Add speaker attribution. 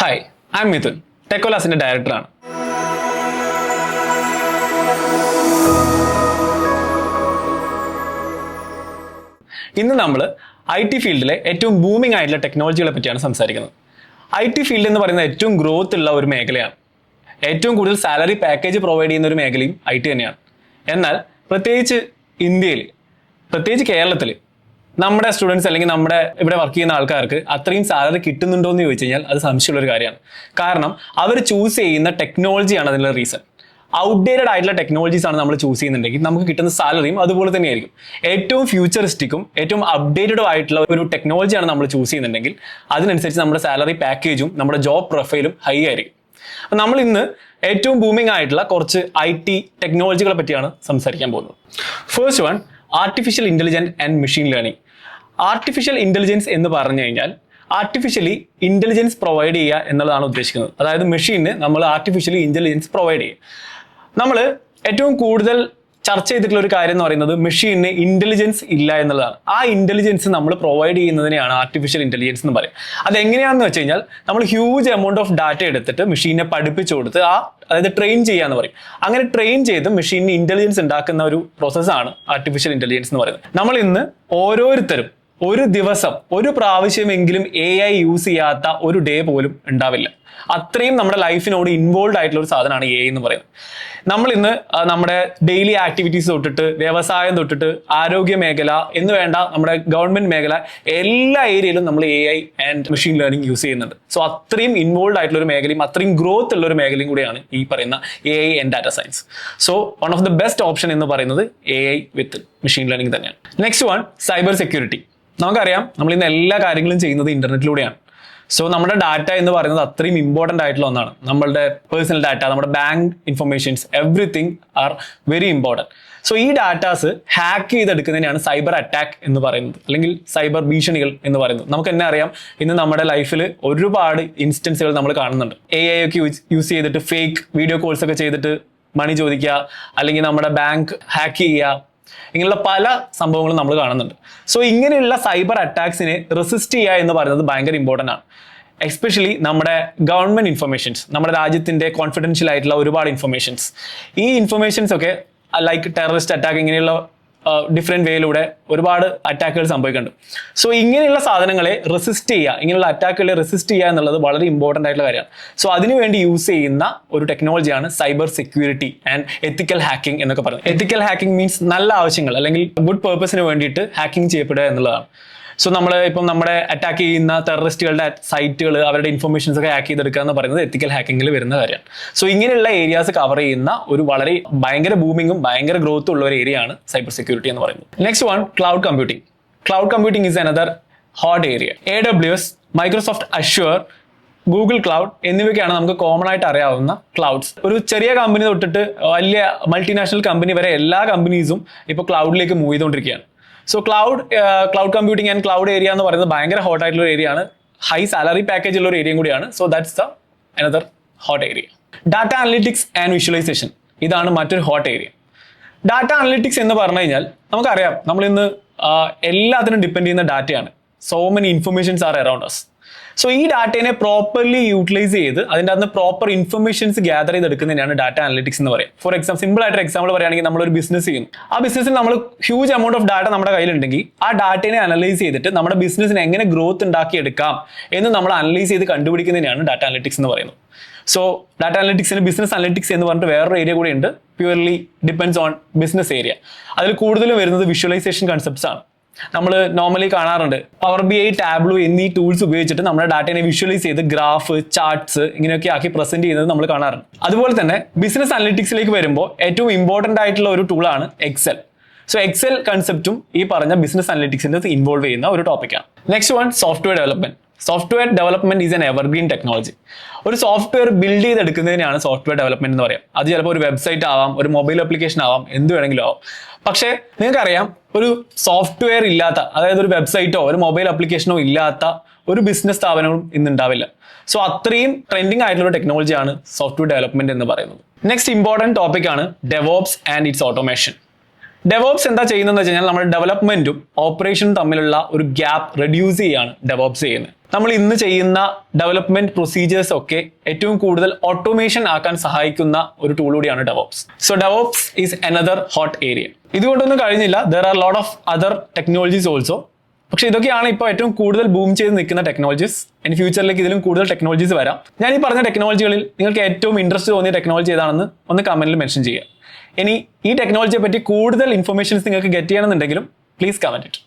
Speaker 1: Hi I M Mithun ടെക്കോലാസിന്റെ ഡയറക്ടറാണ് ഇന്ന് നമ്മൾ ഐ ടി ഫീൽഡിലെ ഏറ്റവും ബൂമിംഗ് ആയിട്ടുള്ള ടെക്നോളജികളെ പറ്റിയാണ് സംസാരിക്കുന്നത്. ഐ ടി ഫീൽഡ് എന്ന് പറയുന്നത് ഏറ്റവും ഗ്രോത്ത് ഉള്ള ഒരു മേഖലയാണ്. ഏറ്റവും കൂടുതൽ സാലറി പാക്കേജ് പ്രൊവൈഡ് ചെയ്യുന്ന ഒരു മേഖലയും ഐ ടി തന്നെയാണ്. എന്നാൽ പ്രത്യേകിച്ച് ഇന്ത്യയിൽ പ്രത്യേകിച്ച് കേരളത്തിൽ നമ്മുടെ സ്റ്റുഡൻസ് അല്ലെങ്കിൽ നമ്മുടെ ഇവിടെ വർക്ക് ചെയ്യുന്ന ആൾക്കാർക്ക് അത്രയും സാലറി കിട്ടുന്നുണ്ടോ എന്ന് ചോദിച്ചു കഴിഞ്ഞാൽ അത് സംശയമുള്ള ഒരു കാര്യമാണ്. കാരണം അവർ ചൂസ് ചെയ്യുന്ന ടെക്നോളജിയാണ് അതിനുള്ള റീസൺ ഔട്ട്ഡേറ്റഡ് ആയിട്ടുള്ള ടെക്നോളജീസ് ആണ് നമ്മൾ ചൂസ് ചെയ്യുന്നുണ്ടെങ്കിൽ നമുക്ക് കിട്ടുന്ന സാലറിയും അതുപോലെ തന്നെയായിരിക്കും. ഏറ്റവും ഫ്യൂച്ചറിസ്റ്റിക്കും ഏറ്റവും അപ്ഡേറ്റഡും ആയിട്ടുള്ള ഒരു ടെക്നോളജിയാണ് നമ്മൾ ചൂസ് ചെയ്യുന്നുണ്ടെങ്കിൽ അതിനനുസരിച്ച് നമ്മുടെ സാലറി പാക്കേജും നമ്മുടെ ജോബ് പ്രൊഫൈലും ഹൈ ആയിരിക്കും. നമ്മൾ ഇന്ന് ഏറ്റവും ബൂമിംഗ് ആയിട്ടുള്ള കുറച്ച് ഐ ടി ടെക്നോളജികളെ പറ്റിയാണ് സംസാരിക്കാൻ പോകുന്നത്. First one artificial intelligence and machine learning artificial intelligence എന്ന് പറഞ്ഞു കഴിഞ്ഞാൽ ആർട്ടിഫിഷ്യലി ഇന്റലിജൻസ് പ്രൊവൈഡ് ചെയ്യുക എന്നുള്ളതാണ് ഉദ്ദേശിക്കുന്നത്. അതായത് മെഷീന് നമ്മൾ ആർട്ടിഫിഷ്യലി ഇന്റലിജൻസ് പ്രൊവൈഡ് ചെയ്യുക. നമ്മൾ ഏറ്റവും കൂടുതൽ ചർച്ച ചെയ്തിട്ടുള്ള ഒരു കാര്യം എന്ന് പറയുന്നത് മെഷീനിന് ഇന്റലിജൻസ് ഇല്ല എന്നുള്ളതാണ്. ആ ഇന്റലിജൻസ് നമ്മൾ പ്രൊവൈഡ് ചെയ്യുന്നതിനെയാണ് ആർട്ടിഫിഷ്യൽ ഇന്റലിജൻസ് എന്ന് പറയും അതെങ്ങനെയാണെന്ന് വെച്ച് കഴിഞ്ഞാൽ നമ്മൾ ഹ്യൂജ് എമൗണ്ട് ഓഫ് ഡാറ്റ എടുത്തിട്ട് മെഷീനെ പഠിപ്പിച്ചു കൊടുത്ത് ആ അതായത് ട്രെയിൻ ചെയ്യാന്ന് പറയും. അങ്ങനെ ട്രെയിൻ ചെയ്ത് മെഷീനിന് ഇന്റലിജൻസ് ഉണ്ടാക്കുന്ന ഒരു പ്രോസസ്സാണ് ആർട്ടിഫിഷ്യൽ ഇന്റലിജൻസ് എന്ന് പറയുന്നത്. നമ്മൾ ഇന്ന് ഓരോരുത്തരും ഒരു ദിവസം ഒരു പ്രാവശ്യമെങ്കിലും എ ഐ യൂസ് ചെയ്യാത്ത ഒരു ഡേ പോലും ഉണ്ടാവില്ല. അത്രയും നമ്മുടെ ലൈഫിനോട് ഇൻവോൾവ് ആയിട്ടുള്ള ഒരു സാധനമാണ് എ എന്ന് പറയുന്നത്. നമ്മൾ ഇന്ന് നമ്മുടെ ഡെയിലി ആക്ടിവിറ്റീസ് തൊട്ടിട്ട് വ്യവസായം തൊട്ടിട്ട് ആരോഗ്യ മേഖല എന്ന് വേണ്ട നമ്മുടെ ഗവൺമെന്റ് മേഖല എല്ലാ ഏരിയയിലും നമ്മൾ A I and machine learning use ചെയ്യുന്നുണ്ട്. സോ അത്രയും ഇൻവോൾവ് ആയിട്ടുള്ള ഒരു മേഖലയും അത്രയും ഗ്രോത്ത് ഉള്ള ഒരു മേഖലയും കൂടിയാണ് ഈ പറയുന്ന A I and data science so one of the best option എന്ന് പറയുന്നത് A I with machine learning തന്നെയാണ്. നെക്സ്റ്റ് വൺ സൈബർ സെക്യൂരിറ്റി നമുക്കറിയാം നമ്മൾ ഇന്ന് എല്ലാ കാര്യങ്ങളും ചെയ്യുന്നത് ഇന്റർനെറ്റിലൂടെയാണ്. സോ നമ്മുടെ ഡാറ്റ എന്ന് പറയുന്നത് അത്രയും ഇമ്പോർട്ടന്റ് ആയിട്ടുള്ള ഒന്നാണ്. നമ്മളുടെ പേഴ്സണൽ ഡാറ്റ നമ്മുടെ bank informations everything are very important so ഈ ഡാറ്റാസ് ഹാക്ക് ചെയ്തെടുക്കുന്നതിനാണ് സൈബർ അറ്റാക്ക് എന്ന് പറയുന്നത് അല്ലെങ്കിൽ സൈബർ ഭീഷണികൾ എന്ന് പറയുന്നത്. നമുക്ക് എന്നെ അറിയാം ഇന്ന് നമ്മുടെ ലൈഫിൽ ഒരുപാട് ഇൻസ്റ്റൻസുകൾ നമ്മൾ കാണുന്നുണ്ട്. എ ഐ ഒക്കെ യൂസ് ചെയ്തിട്ട് ഫേക്ക് വീഡിയോ കോൾസ് ഒക്കെ ചെയ്തിട്ട് മണി ചോദിക്കുക അല്ലെങ്കിൽ നമ്മുടെ ബാങ്ക് ഹാക്ക് ചെയ്യുക ഇങ്ങനെയുള്ള പല സംഭവങ്ങളും നമ്മൾ കാണുന്നുണ്ട്. സോ ഇങ്ങനെയുള്ള സൈബർ അറ്റാക്സിനെ റെസിസ്റ്റ് ചെയ്യുക എന്ന് പറയുന്നത് ഭയങ്കര ഇമ്പോർട്ടന്റ് ആണ്. എസ്പെഷ്യലി നമ്മുടെ ഗവൺമെന്റ് ഇൻഫർമേഷൻസ് നമ്മുടെ രാജ്യത്തിന്റെ കോൺഫിഡൻഷ്യൽ ആയിട്ടുള്ള ഒരുപാട് ഇൻഫർമേഷൻസ് ഈ ഇൻഫർമേഷൻസ് ഒക്കെ ലൈക്ക് ടെററിസ്റ്റ് അറ്റാക്ക് ഇങ്ങനെയുള്ള ഡിഫറെന്റ് വേയിലൂടെ ഒരുപാട് അറ്റാക്കുകൾ സംഭവിക്കുന്നുണ്ട്. സോ ഇങ്ങനെയുള്ള സാധനങ്ങളെ റെസിസ്റ്റ് ചെയ്യുക ഇങ്ങനെയുള്ള അറ്റാക്കുകളെ റെസിസ്റ്റ് ചെയ്യുക എന്നുള്ളത് വളരെ ഇമ്പോർട്ടന്റ് ആയിട്ടുള്ള കാര്യമാണ്. സോ അതിനുവേണ്ടി യൂസ് ചെയ്യുന്ന ഒരു ടെക്നോളജിയാണ് cyber security and ethical hacking എന്നൊക്കെ പറയുന്നത്. എത്തിക്കൽ ഹാക്കിംഗ് മീൻസ് നല്ല ആവശ്യങ്ങൾ അല്ലെങ്കിൽ ഗുഡ് പേർപ്പസിന് വേണ്ടിയിട്ട് ഹാക്കിംഗ് ചെയ്യപ്പെടുക എന്നുള്ളതാണ്. സോ നമ്മൾ ഇപ്പം നമ്മുടെ അറ്റാക്ക് ചെയ്യുന്ന ടെററിസ്റ്റുകളുടെ സൈറ്റുകൾ അവരുടെ ഇൻഫർമേഷൻസ് ഒക്കെ ഹാക്ക് ചെയ്തെടുക്കുക എന്ന് പറയുന്നത് എത്തിക്കൽ ഹാക്കിങ്ങിൽ വരുന്ന കാര്യമാണ്. സോ ഇങ്ങനെയുള്ള ഏരിയാസ് കവർ ചെയ്യുന്ന ഒരു വളരെ ഭയങ്കര ബൂമിങ്ങും ഭയങ്കര ഗ്രോത്തും ഉള്ള ഒരു ഏരിയയാണ് സൈബർ സെക്യൂരിറ്റി എന്ന് പറയുന്നത്. Next one cloud computing cloud computing is another hot area A W S Microsoft Azure Google cloud എന്നിവയ്ക്കാണ് നമുക്ക് കോമൺ ആയിട്ട് അറിയാവുന്ന ക്ലൗഡ്സ് ഒരു ചെറിയ കമ്പനി തൊട്ടിട്ട് വലിയ മൾട്ടിനാഷണൽ കമ്പനി വരെ എല്ലാ കമ്പനീസും ഇപ്പോൾ ക്ലൗഡിലേക്ക് മൂവ് ചെയ്തുകൊണ്ടിരിക്കുകയാണ്. So cloud cloud computing and cloud area എന്ന് പറയുന്നത് ഭയങ്കര ഹോട്ട് ആയിട്ടുള്ള ഏരിയ ആണ്. ഹൈ സാലറി പാക്കേജ് ഉള്ള ഒരു ഏരിയയും കൂടിയാണ്. So that's the another hot area data analytics and visualization ഇതാണ് മറ്റൊരു ഹോട്ട് ഏരിയ ഡാറ്റ അനലിറ്റിക്സ് എന്ന് പറഞ്ഞു കഴിഞ്ഞാൽ നമുക്കറിയാം നമ്മൾ ഇന്ന് എല്ലാത്തിനും ഡിപ്പെൻഡ് ചെയ്യുന്ന ഡാറ്റയാണ് so many informations are around us so ഈ ഡാറ്റയെ പ്രോപ്പർലി യൂട്ടിലൈസ് ചെയ്ത് അതിന്റെ അകത്ത് പ്രോപ്പർ ഇൻഫർമേഷൻസ് ഗ്യാദർ ചെയ്തെടുക്കുന്നതിനാണ് ഡാറ്റ അനലിറ്റിക്സ് എന്ന് പറയുക. ഫോർ എക്സാമ്പിൾ സിമ്പിൾ ആയിട്ട് എക്സാമ്പിൾ പറയുകയാണെങ്കിൽ നമ്മളൊരു ബിസിനസ് ചെയ്യുന്നു. ആ ബിസിനസ്സിൽ നമ്മൾ ഹ്യൂജ് എമൗണ്ട് ഓഫ് ഡാറ്റ നമ്മുടെ കയ്യിലുണ്ടെങ്കിൽ ആ ഡാറ്റയെ അനലൈസ് ചെയ്തിട്ട് നമ്മുടെ ബിസിനസ്സിന് എങ്ങനെ ഗ്രോത്ത് ഉണ്ടാക്കിയെടുക്കാം എന്ന് നമ്മൾ അനലൈസ് ചെയ്ത് കണ്ടുപിടിക്കുന്നതിനാണ് ഡാറ്റ അനലിറ്റിക്സ് എന്ന് പറയുന്നത്. സോ ഡാറ്റ അനലിറ്റിക്സിന് ബിസിനസ് അനലിറ്റിക്സ് എന്ന് പറഞ്ഞിട്ട് വേറൊരു ഏരിയ കൂടെ ഉണ്ട്. Purely depends on business area അതിൽ കൂടുതലും വരുന്നത് വിഷ്വലൈസേഷൻ കൺസെപ്റ്റ്സ് ആണ്. നമ്മൾ നോർമലി കാണാറുണ്ട്. പവർ ബി ഐ ടാബ്ലു എന്നീ ടൂൾസ് ഉപയോഗിച്ചിട്ട് നമ്മുടെ ഡാറ്റയെ വിഷ്വലൈസ് ചെയ്ത് ഗ്രാഫ് ചാർട്ട്സ് ഇങ്ങനെയൊക്കെ ആക്കി പ്രസന്റ് ചെയ്യുന്നത് നമ്മൾ കാണാറുണ്ട്. അതുപോലെ തന്നെ ബിസിനസ് അനലിറ്റിക്സിലേക്ക് വരുമ്പോൾ ഏറ്റവും ഇമ്പോർട്ടന്റ് ആയിട്ടുള്ള ഒരു ടൂളാണ് എക്സൽ സോ എക്സൽ കൺസെപ്റ്റും ഈ പറഞ്ഞ ബിസിനസ് അനലിറ്റിക്സിന്റെ ഇൻവോൾവ് ചെയ്യുന്ന ഒരു ടോപ്പിക്കാണ് next one software development software development is an evergreen technology ഒരു സോഫ്റ്റ്വെയർ ബിൽഡ് ചെയ്തെടുക്കുന്നതിനാണ് സോഫ്റ്റ്വെയർ ഡെവലപ്മെന്റ് എന്ന് പറയാം. അത് ചിലപ്പോൾ ഒരു വെബ്സൈറ്റ് ആവാം ഒരു മൊബൈൽ ആപ്ലിക്കേഷൻ ആവാം എന്ത് വേണമെങ്കിലും ആവാം. പക്ഷേ നിങ്ങൾക്കറിയാം ഒരു സോഫ്റ്റ്വെയർ ഇല്ലാത്ത അതായത് ഒരു വെബ്സൈറ്റോ ഒരു മൊബൈൽ ആപ്ലിക്കേഷനോ ഇല്ലാത്ത ഒരു ബിസിനസ് സ്ഥാപനവും ഇന്ന് ഉണ്ടാവില്ല സോ അത്രയും ട്രെൻഡിങ് ആയിട്ടുള്ള ടെക്നോളജിയാണ് സോഫ്റ്റ്വെയർ ഡെവലപ്മെന്റ് എന്ന് പറയുന്നത്. നെക്സ്റ്റ് ഇമ്പോർട്ടന്റ് ടോപ്പിക്കാണ് DevOps and it's automation DevOps എന്താ ചെയ്യുന്നതെന്ന് വെച്ച് കഴിഞ്ഞാൽ നമ്മുടെ ഡെവലപ്മെന്റും ഓപ്പറേഷനും തമ്മിലുള്ള ഒരു ഗ്യാപ്പ് റെഡ്യൂസ് ചെയ്യാണ് ഡെവോപ്സ് ചെയ്യുന്നത്. നമ്മൾ ഇന്ന് ചെയ്യുന്ന ഡെവലപ്മെന്റ് പ്രൊസീജിയേഴ്സ് ഒക്കെ ഏറ്റവും കൂടുതൽ ഓട്ടോമേഷൻ ആക്കാൻ സഹായിക്കുന്ന ഒരു ടൂൾ കൂടിയാണ് DevOps so DevOps is another hot area ഇതുകൊണ്ടൊന്നും കഴിഞ്ഞില്ല. There are lot of other technologies also പക്ഷെ ഇതൊക്കെയാണ് ഇപ്പോൾ ഏറ്റവും കൂടുതൽ ബൂം ചെയ്ത് നിൽക്കുന്ന ടെക്നോളജീസ് ഇനി ഫ്യൂച്ചറിലേക്ക് ഇതിലും കൂടുതൽ ടെക്നോളജീസ് വരാം. ഞാൻ ഈ പറഞ്ഞ ടെക്നോളജികളിൽ നിങ്ങൾക്ക് ഏറ്റവും ഇൻട്രസ്റ്റ് തോന്നിയ ടെക്നോളജി ഏതാണെന്ന് ഒന്ന് കമന്റിൽ മെൻഷൻ ചെയ്യുക. ഇനി ഈ ടെക്നോളജിയെ പറ്റി കൂടുതൽ ഇൻഫർമേഷൻസ് നിങ്ങൾക്ക് ഗെറ്റ് ചെയ്യണമെന്നുണ്ടെങ്കിലും പ്ലീസ് കമന്റ് ഇറ്റ്